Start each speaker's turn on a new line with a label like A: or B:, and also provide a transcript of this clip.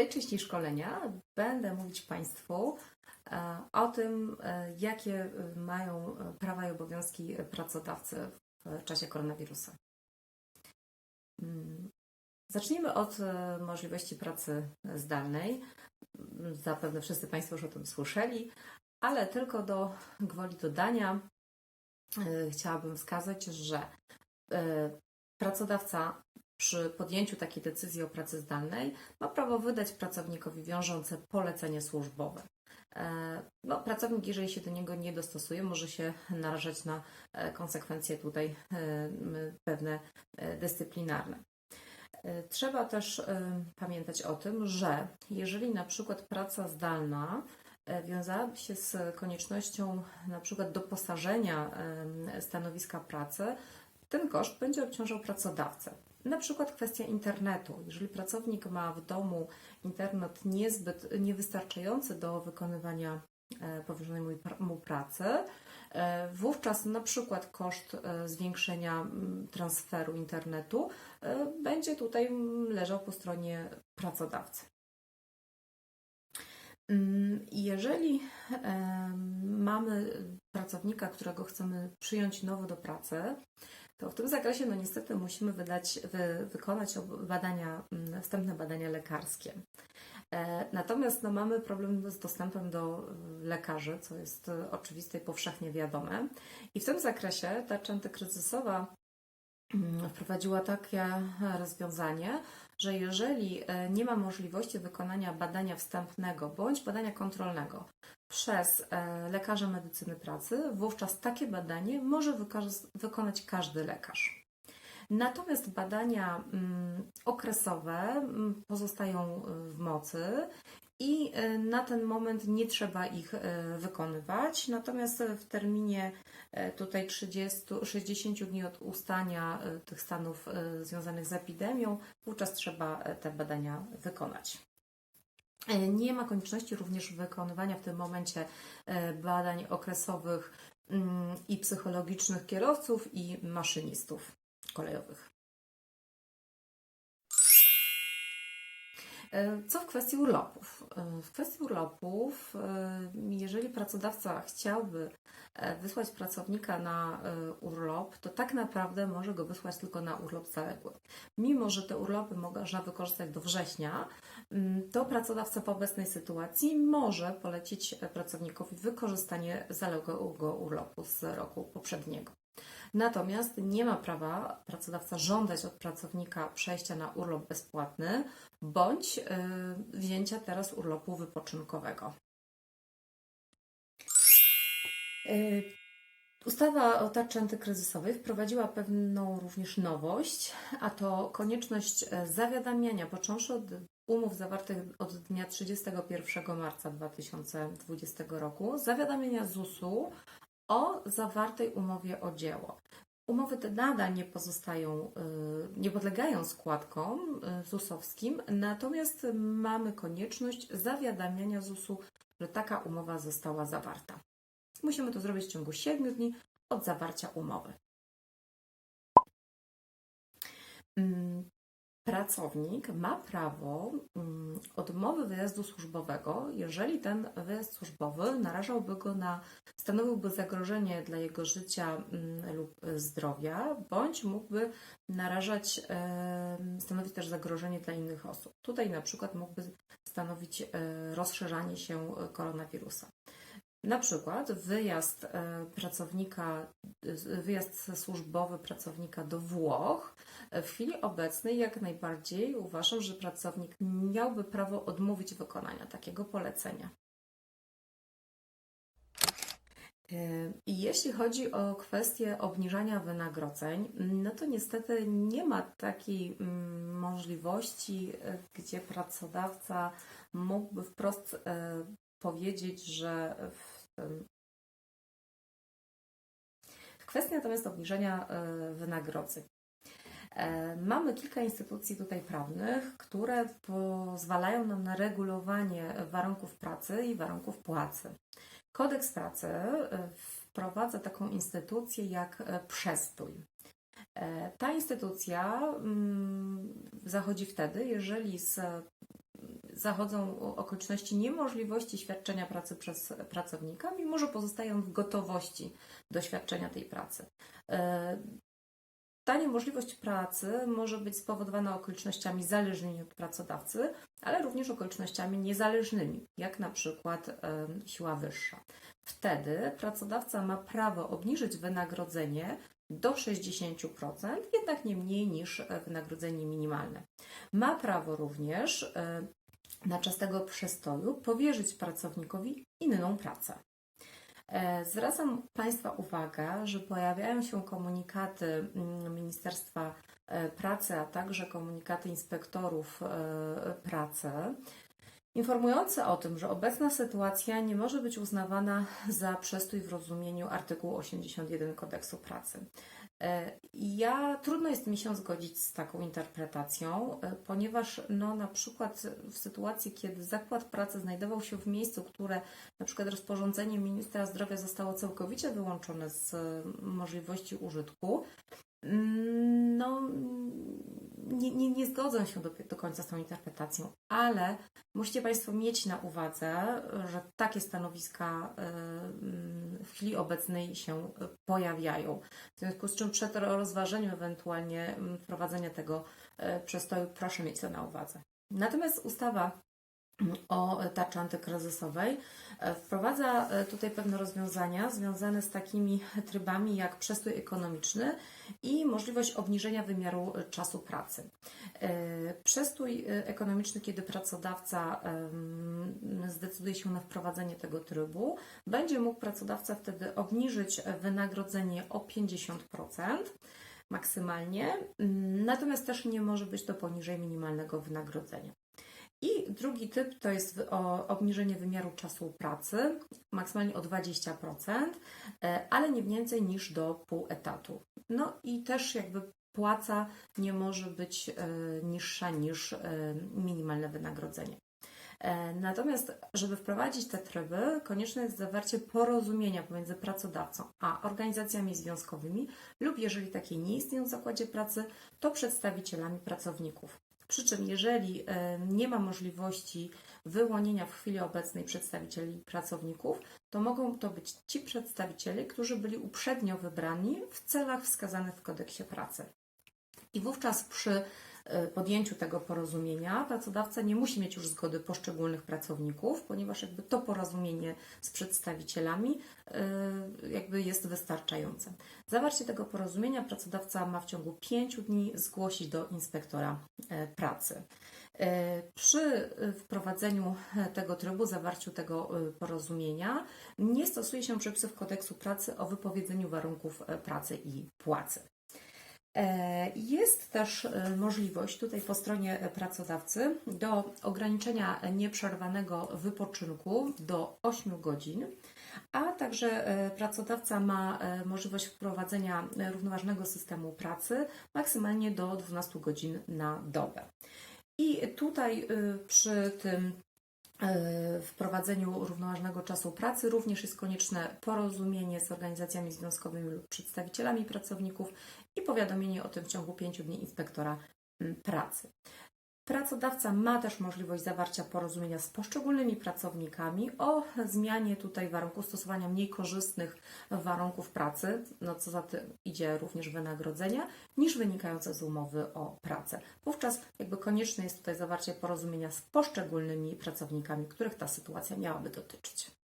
A: tej części szkolenia będę mówić Państwu e, o tym, e, jakie e, mają prawa i obowiązki pracodawcy w czasie koronawirusa. Mm, Zacznijmy od możliwości pracy zdalnej. Mm, Zapewne wszyscy Państwo już o tym słyszeli, ale tylko do gwoli dodania chciałabym wskazać, że pracodawca przy podjęciu takiej decyzji o pracy zdalnej ma prawo wydać pracownikowi wiążące polecenie służbowe. E, No, pracownik, jeżeli się do niego nie dostosuje, może się narażać na e, konsekwencje tutaj e, pewne dyscyplinarne. Trzeba też pamiętać o tym, że jeżeli na przykład praca zdalna wiązałaby się z koniecznością na przykład doposażenia stanowiska pracy, ten koszt będzie obciążał pracodawcę. Na przykład kwestia internetu. Jeżeli pracownik ma w domu internet niezbyt niewystarczający do wykonywania e, powierzonej mu pra- mu pracy, e, wówczas na przykład koszt e, zwiększenia transferu internetu będzie tutaj leżał po stronie pracodawcy. Mm, Jeżeli mamy pracownika, którego chcemy przyjąć nowo do pracy, to w tym zakresie no niestety musimy wydać, wy, wykonać badania, mm, wstępne badania lekarskie. E, Natomiast no, mamy problem z dostępem do y, lekarzy, co jest y, oczywiste i powszechnie wiadome. I w tym zakresie tarcza antykryzysowa mm, wprowadziła takie rozwiązanie, że jeżeli e, nie ma możliwości wykonania badania wstępnego bądź badania kontrolnego przez e, lekarza medycyny pracy, wówczas takie badanie może wykonać każdy lekarz. Natomiast badania mm, okresowe mm, pozostają y, w mocy i y, na ten moment nie trzeba ich wykonywać. Natomiast w terminie e, tutaj 30, 60 dni od ustania tych stanów związanych z epidemią, wówczas trzeba e, te badania wykonać. E, Nie ma konieczności również wykonywania w tym momencie e, badań okresowych mm, i psychologicznych kierowców i maszynistów kolejowych. Co w kwestii urlopów? E, W kwestii urlopów, e, jeżeli pracodawca chciałby e, wysłać pracownika na e, urlop, to tak naprawdę może go wysłać tylko na urlop zaległy. Mimo, że te urlopy można wykorzystać do września, mm, to pracodawca w obecnej sytuacji może polecić e, pracownikowi wykorzystanie zaległego urlopu z roku poprzedniego. Natomiast nie ma prawa pracodawca żądać od pracownika przejścia na urlop bezpłatny bądź y, wzięcia teraz urlopu wypoczynkowego. Y, Ustawa o tarczy antykryzysowej wprowadziła pewną również nowość, a to konieczność e, zawiadamiania, począwszy od umów zawartych od dnia 31 marca 2020 roku, zawiadamiania ZUS-u o zawartej umowie o dzieło. Umowy te nadal nie pozostają, y, nie podlegają składkom y, ZUS-owskim, natomiast mamy konieczność zawiadamiania ZUS-u, że taka umowa została zawarta. Musimy to zrobić w ciągu 7 dni od zawarcia umowy. Pracownik ma prawo mm, odmowy wyjazdu służbowego, jeżeli ten wyjazd służbowy narażałby go na, stanowiłby zagrożenie dla jego życia mm, lub zdrowia, bądź mógłby narażać, stanowić też zagrożenie dla innych osób. Tutaj na przykład mógłby stanowić e, rozszerzanie się e, koronawirusa. Na przykład wyjazd e, pracownika, e, wyjazd służbowy pracownika do Włoch w chwili obecnej jak najbardziej uważam, że pracownik miałby prawo odmówić wykonania takiego polecenia. E, I jeśli chodzi o kwestię obniżania wynagrodzeń, no to niestety nie ma takiej mm, możliwości, e, gdzie pracodawca mógłby wprost e, powiedzieć, że w tym Kwestia natomiast obniżenia e, wynagrodzeń. E, Mamy kilka instytucji tutaj prawnych, które pozwalają nam na regulowanie warunków pracy i warunków płacy. Kodeks pracy e, wprowadza taką instytucję jak przestój. Ta instytucja mm, zachodzi wtedy, jeżeli z zachodzą okoliczności niemożliwości świadczenia pracy przez pracownika, mimo że pozostają w gotowości do świadczenia tej pracy. E, Ta niemożliwość pracy może być spowodowana okolicznościami zależnymi od pracodawcy, ale również okolicznościami niezależnymi, jak na przykład e, siła wyższa. Wtedy pracodawca ma prawo obniżyć wynagrodzenie do 60%, jednak nie mniej niż wynagrodzenie minimalne. Ma prawo również e, na czas tego przestoju powierzyć pracownikowi inną pracę. E, Zwracam Państwa uwagę, że pojawiają się komunikaty mm, Ministerstwa e, Pracy, a także komunikaty inspektorów e, pracy, informujące o tym, że obecna sytuacja nie może być uznawana za przestój w rozumieniu artykułu 81 Kodeksu Pracy. E, Ja trudno jest mi się zgodzić z taką interpretacją, e, ponieważ no, na przykład w sytuacji, kiedy zakład pracy znajdował się w miejscu, które na przykład rozporządzeniem ministra zdrowia zostało całkowicie wyłączone z e, możliwości użytku, mm, no nie, nie, nie zgodzę się do, do końca z tą interpretacją, ale musicie Państwo mieć na uwadze, że takie stanowiska mm, w chwili obecnej się pojawiają. W związku z czym przed rozważeniem ewentualnie mm, wprowadzenia tego e, przestoju proszę mieć to na uwadze. Natomiast ustawa o tarczy antykryzysowej e, wprowadza e, tutaj pewne rozwiązania związane z takimi trybami jak przestój ekonomiczny i możliwość obniżenia wymiaru e, czasu pracy. Przestój ekonomiczny, kiedy pracodawca zdecyduje się na wprowadzenie tego trybu, będzie mógł pracodawca wtedy obniżyć wynagrodzenie o 50% maksymalnie, natomiast też nie może być to poniżej minimalnego wynagrodzenia. I drugi typ to jest obniżenie wymiaru czasu pracy, maksymalnie o 20%, e, ale nie więcej niż do pół etatu. No i też jakby płaca nie może być e, niższa niż e, minimalne wynagrodzenie. Natomiast, żeby wprowadzić te tryby, konieczne jest zawarcie porozumienia pomiędzy pracodawcą a organizacjami związkowymi, lub jeżeli takie nie istnieją w zakładzie pracy, to przedstawicielami pracowników. Przy czym, jeżeli e, nie ma możliwości wyłonienia w chwili obecnej przedstawicieli pracowników, to mogą to być ci przedstawiciele, którzy byli uprzednio wybrani w celach wskazanych w kodeksie pracy. I wówczas przy podjęciu tego porozumienia pracodawca nie musi mieć już zgody poszczególnych pracowników, ponieważ jakby to porozumienie z przedstawicielami e, jakby jest wystarczające. Zawarcie tego porozumienia pracodawca ma w ciągu 5 dni zgłosić do inspektora e, pracy. E, Przy e, wprowadzeniu e, tego trybu, zawarciu tego e, porozumienia, nie stosuje się przepisów kodeksu pracy o wypowiedzeniu warunków e, pracy i płacy. E, Jest też e, możliwość tutaj po stronie e, pracodawcy do ograniczenia nieprzerwanego wypoczynku do 8 godzin, a także pracodawca ma możliwość wprowadzenia równoważnego systemu pracy maksymalnie do 12 godzin na dobę. I tutaj przy tym wprowadzeniu równoważnego czasu pracy również jest konieczne porozumienie z organizacjami związkowymi lub przedstawicielami pracowników i powiadomienie o tym w ciągu 5 dni inspektora mm, pracy. Pracodawca ma też możliwość zawarcia porozumienia z poszczególnymi pracownikami o zmianie tutaj warunków stosowania mniej korzystnych warunków pracy, no co za tym idzie również wynagrodzenia, niż wynikające z umowy o pracę. Wówczas jakby konieczne jest tutaj zawarcie porozumienia z poszczególnymi pracownikami, których ta sytuacja miałaby dotyczyć.